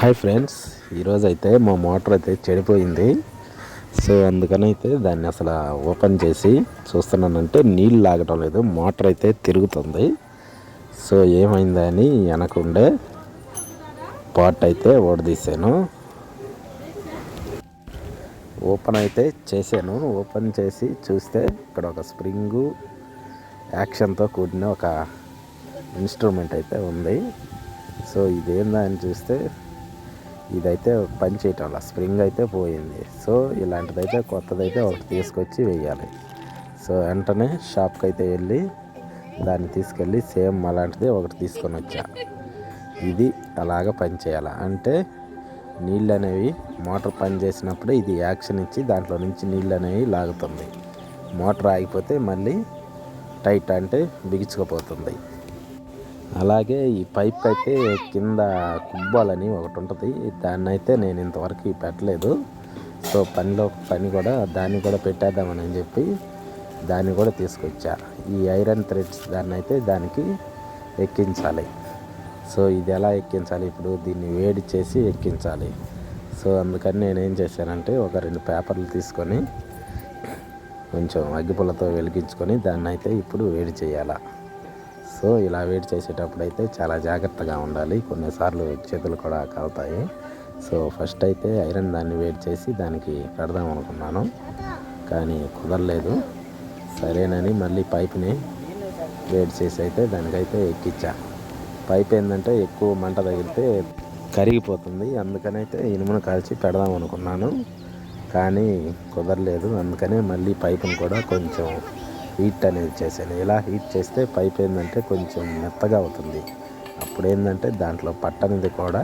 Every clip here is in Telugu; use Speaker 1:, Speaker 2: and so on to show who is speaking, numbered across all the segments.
Speaker 1: హాయ్ ఫ్రెండ్స్ ఈరోజు అయితే మా మోటార్ అయితే చెడిపోయింది. సో అందుకని అయితే దాన్ని అసలు ఓపెన్ చేసి చూస్తున్నానంటే నీళ్ళు లాగటం లేదు మోటార్ అయితే తిరుగుతుంది. సో ఏమైందని వెనకుండే పార్ట్ అయితే ఓడదీశాను. ఓపెన్ అయితే చేశాను. ఓపెన్ చేసి చూస్తే ఇక్కడ ఒక స్ప్రింగు యాక్షన్తో కూడిన ఒక ఇన్స్ట్రుమెంట్ అయితే ఉంది. సో ఇదేందా అని చూస్తే ఇదైతే పని చేయటం వల్ల స్ప్రింగ్ అయితే పోయింది. సో ఇలాంటిదైతే కొత్తదైతే ఒకటి తీసుకొచ్చి వేయాలి. సో వెంటనే షాప్కి అయితే వెళ్ళి దాన్ని తీసుకెళ్ళి సేమ్ అలాంటిది ఒకటి తీసుకొని వచ్చా. ఇది అలాగ పనిచేయాలి అంటే నీళ్ళు అనేవి మోటార్ పనిచేసినప్పుడు ఇది యాక్షన్ ఇచ్చి దాంట్లో నుంచి నీళ్ళు అనేవి లాగుతుంది. మోటార్ ఆగిపోతే మళ్ళీ టైట్ అంటే బిగించుకుపోతుంది. అలాగే ఈ పైప్ అయితే కింద కుబ్బాలని ఒకటి ఉంటుంది. దాన్ని అయితే నేను ఇంతవరకు పెట్టలేదు. సో పనిలో పని కూడా దాన్ని కూడా పెట్టేద్దామని చెప్పి దాన్ని కూడా తీసుకొచ్చా. ఈ ఐరన్ థ్రెడ్స్ దాన్ని అయితే దానికి ఎక్కించాలి. సో ఇది ఎలా ఎక్కించాలి? ఇప్పుడు దీన్ని వేడి చేసి ఎక్కించాలి. సో అందుకని నేను ఏం చేశానంటే ఒక రెండు పేపర్లు తీసుకొని కొంచెం అగ్గిపుల్లతో వెలిగించుకొని దాన్ని అయితే ఇప్పుడు వేడి చేయాలా. సో ఇలా వెయిట్ చేసేటప్పుడు అయితే చాలా జాగ్రత్తగా ఉండాలి. కొన్నిసార్లు చేతులు కూడా కాలుతాయి. సో ఫస్ట్ అయితే ఐరన్ దాన్ని వెయిట్ చేసి దానికి పెడదాం అనుకున్నాను. కానీ కుదరలేదు. సరేనని మళ్ళీ పైప్ని వేడి చేసి అయితే దానికైతే ఎక్కించా పైప్ ఏంటంటే ఎక్కువ మంట తగిలితే కరిగిపోతుంది. అందుకనైతే ఇనుమును కాల్చి పెడదాం అనుకున్నాను. కానీ కుదరలేదు. అందుకనే మళ్ళీ పైపును కూడా కొంచెం హీట్ అనేది చేశాను. ఇలా హీట్ చేస్తే పైప్ ఏంటంటే కొంచెం మెత్తగా అవుతుంది. అప్పుడు ఏంటంటే దాంట్లో పట్టనిది కూడా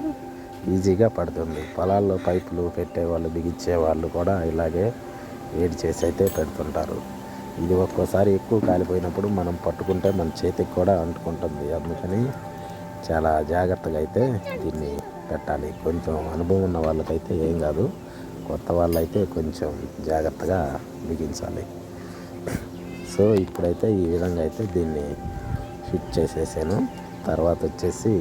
Speaker 1: ఈజీగా పడుతుంది. పొలాల్లో పైపులు పెట్టేవాళ్ళు బిగించే వాళ్ళు కూడా ఇలాగే వేడి చేసి అయితే పెడుతుంటారు. ఇది ఒక్కోసారి ఎక్కువ కాలిపోయినప్పుడు మనం పట్టుకుంటే మన చేతికి కూడా అంటుకుంటుంది. అందుకని చాలా జాగ్రత్తగా అయితే దీన్ని పెట్టాలి. కొంచెం అనుభవం ఉన్న వాళ్ళకైతే ఏం కాదు. కొత్త వాళ్ళైతే కొంచెం జాగ్రత్తగా బిగించాలి. సో ఇప్పుడైతే ఈ విధంగా అయితే దీన్ని ఫిట్ చేసేసాను. తర్వాత వచ్చేసి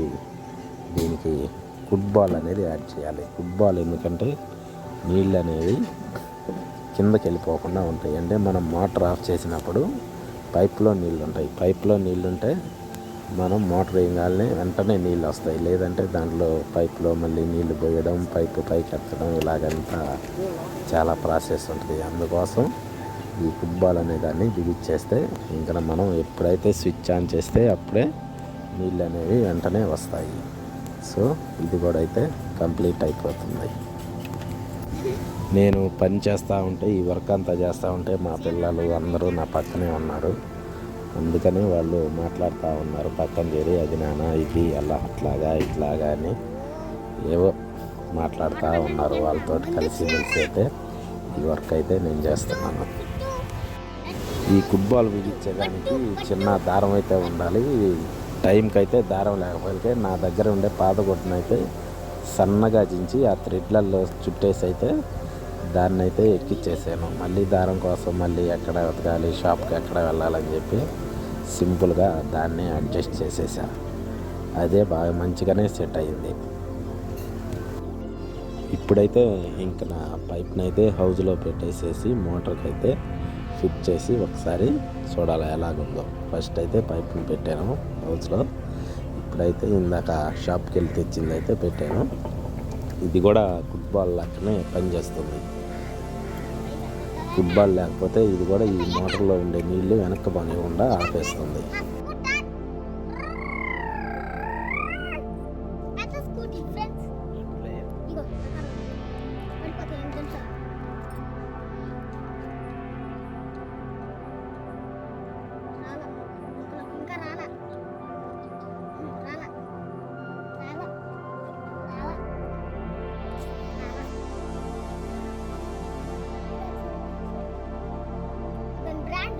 Speaker 1: దీనికి ఫుట్బాల్ అనేది యాడ్ చేయాలి. ఫుట్బాల్ ఎందుకంటే నీళ్ళు అనేవి కిందకి వెళ్ళిపోకుండా ఉంటాయి. అంటే మనం మోటార్ ఆఫ్ చేసినప్పుడు పైప్లో నీళ్ళు ఉంటాయి. పైప్లో నీళ్ళు ఉంటే మనం మోటార్ వేయగానే వెంటనే నీళ్ళు వస్తాయి. లేదంటే దాంట్లో పైప్లో మళ్ళీ నీళ్ళు పోయడం పైపు పైకి ఎత్తడం ఇలాగంతా చాలా ప్రాసెస్ ఉంటుంది. అందుకోసం ఈ ఫుట్బాల్ అనే దాన్ని బిగిచ్చేస్తే ఇంకా మనం ఎప్పుడైతే స్విచ్ ఆన్ చేస్తే అప్పుడే నీళ్ళు అనేవి వెంటనే వస్తాయి. సో ఇది కూడా అయితే కంప్లీట్ అయిపోతుంది. నేను పని చేస్తూ ఉంటే ఈ వర్క్ అంతా చేస్తూ ఉంటే మా పిల్లలు అందరూ నా పక్కనే ఉన్నారు. అందుకని వాళ్ళు మాట్లాడుతూ ఉన్నారు. పక్కన చేరి అది నాన్న ఇది అలా అట్లాగా ఇట్లాగా అని ఏవో మాట్లాడుతూ ఉన్నారు. వాళ్ళతో కలిసి మెలిసి అయితే ఈ వర్క్ అయితే నేను చేస్తున్నాను. ఈ ఫుట్బాల్ బిగించడానికి చిన్న దారం అయితే ఉండాలి. టైంకి అయితే దారం లేకపోతే నా దగ్గర ఉండే పాత అయితే సన్నగా చించి ఆ థ్రెడ్లలో చుట్టేసి అయితే దాన్ని అయితే ఎక్కిచ్చేసాను. మళ్ళీ దారం కోసం మళ్ళీ ఎక్కడ వెతకాలి షాప్కి ఎక్కడ వెళ్ళాలని చెప్పి సింపుల్గా దాన్ని అడ్జస్ట్ చేసేసా. అదే బాగా మంచిగానే సెట్ అయింది. ఇప్పుడైతే ఇంక నా పైప్ని అయితే హౌజ్లో పెట్టేసేసి మోటార్కి అయితే ఫిట్ చేసి ఒకసారి చూడాలి ఎలాగుందో. ఫస్ట్ అయితే పైప్ని పెట్టాను హౌస్లో. ఇప్పుడైతే ఇందాక షాప్కి వెళ్ళి తెచ్చింది అయితే పెట్టాను. ఇది కూడా ఫుట్బాల్ లెక్కనే పనిచేస్తుంది. ఫుట్బాల్ లేకపోతే ఇది కూడా ఈ మోటార్లో ఉండే నీళ్ళు వెనక్కి పనివ్వకుండా ఆపేస్తుంది.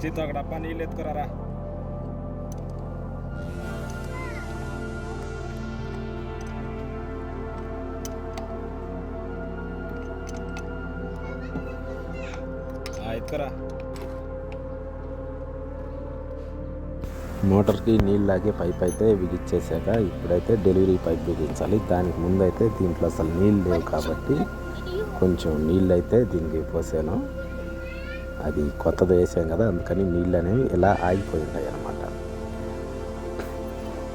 Speaker 1: జీతం ఒక డబ్బా నీళ్ళు ఎత్తుకురారా ఎత్తుకురా మోటార్కి నీళ్ళు లాగే పైప్ అయితే బిగించేసాక ఇప్పుడైతే డెలివరీ పైప్ బిగించాలి దానికి ముందైతే దీంట్లో అసలు నీళ్ళు లేవు కాబట్టి కొంచెం నీళ్ళు అయితే దీనికి పోసాను అది కొత్తది వేసాం కదా అందుకని నీళ్ళు అనేవి ఇలా ఆగిపోయి ఉంటాయి అన్నమాట.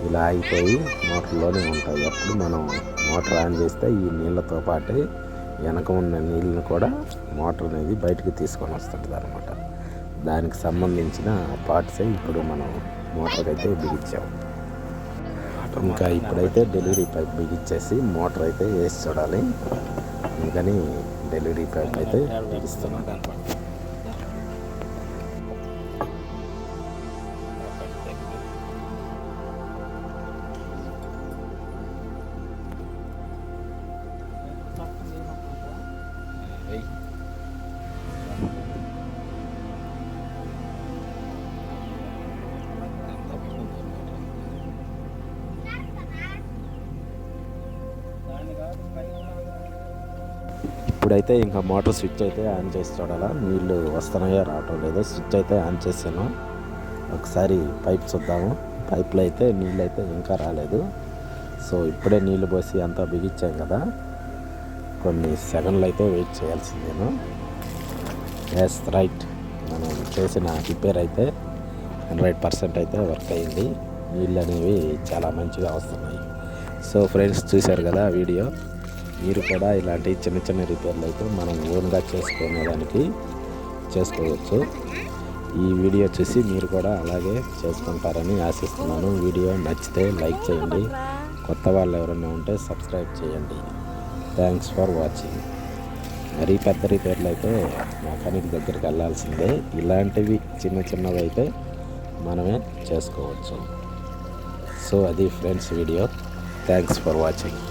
Speaker 1: ఇలా ఆగిపోయి మోటార్లోనే ఉంటాయి. అప్పుడు మనం మోటార్ ఆన్ చేస్తే ఈ నీళ్ళతో పాటే వెనక ఉన్న నీళ్ళని కూడా మోటార్ అనేది బయటకు తీసుకొని వస్తుంటుంది అనమాట దానికి సంబంధించిన పార్ట్సే ఇప్పుడు మనం మోటార్ అయితే బిగించాం. ఇంకా ఇప్పుడైతే డెలివరీ పైప్ బిగించేసి మోటార్ అయితే వేసి చూడాలి. అందుకని డెలివరీ పైప్ అయితే బిగిస్తున్నాం. ఇప్పుడైతే ఇంకా మోటార్ స్విచ్ అయితే ఆన్ చేసి చూడాలా. నీళ్ళు వస్తున్నాయో రావటం లేదో? స్విచ్ అయితే ఆన్ చేసాను. ఒకసారి పైప్ చూద్దాము. పైప్లో అయితే నీళ్ళు అయితే ఇంకా రాలేదు. సో ఇప్పుడే నీళ్ళు పోసి అంతా బిగించాం కదా. కొన్ని సెకండ్లు అయితే వెయిట్ చేయాల్సిందేను ఎస్ రైట్ మనం చేసిన రిపేర్ అయితే హండ్రెడ్ పర్సెంట్ అయితే వర్క్ అయింది. నీళ్ళు అనేవి చాలా మంచిగా వస్తున్నాయి. సో ఫ్రెండ్స్ చూశారు కదా వీడియో? మీరు కూడా ఇలాంటి చిన్న చిన్న రిపేర్లు అయితే మనం ఓన్గా చేసుకునేదానికి చేసుకోవచ్చు. ఈ వీడియో చూసి మీరు కూడా అలాగే చేసుకుంటారని ఆశిస్తున్నాను. వీడియో నచ్చితే లైక్ చేయండి. కొత్త వాళ్ళు ఎవరైనా ఉంటే సబ్స్క్రైబ్ చేయండి. Thanks for watching. మరీ పెద్ద రిపేర్లు అయితే మెకానిక్ దగ్గరికి వెళ్ళాల్సిందే. ఇలాంటివి చిన్న చిన్నవి అయితే మనమే చేసుకోవచ్చు. సో అది friends video. Thanks for watching.